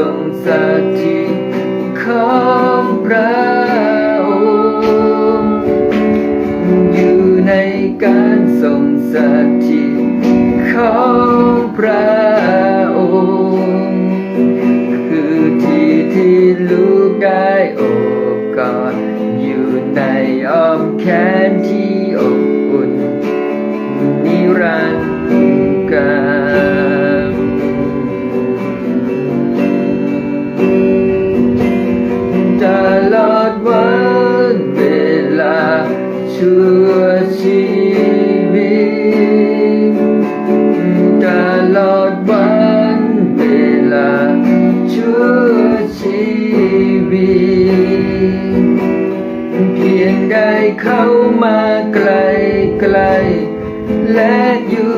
ทรงสถิตของเราอยู่ในการทรงสถิตของพระองค์คือที่ที่ลูกได้โอบกอดอยู่ในอ้อมแขนที่ ชื่อชีวิตตลอดวันเวลาชื่อชีวิตเพียงได้เข้ามาไกลไกลและอยู่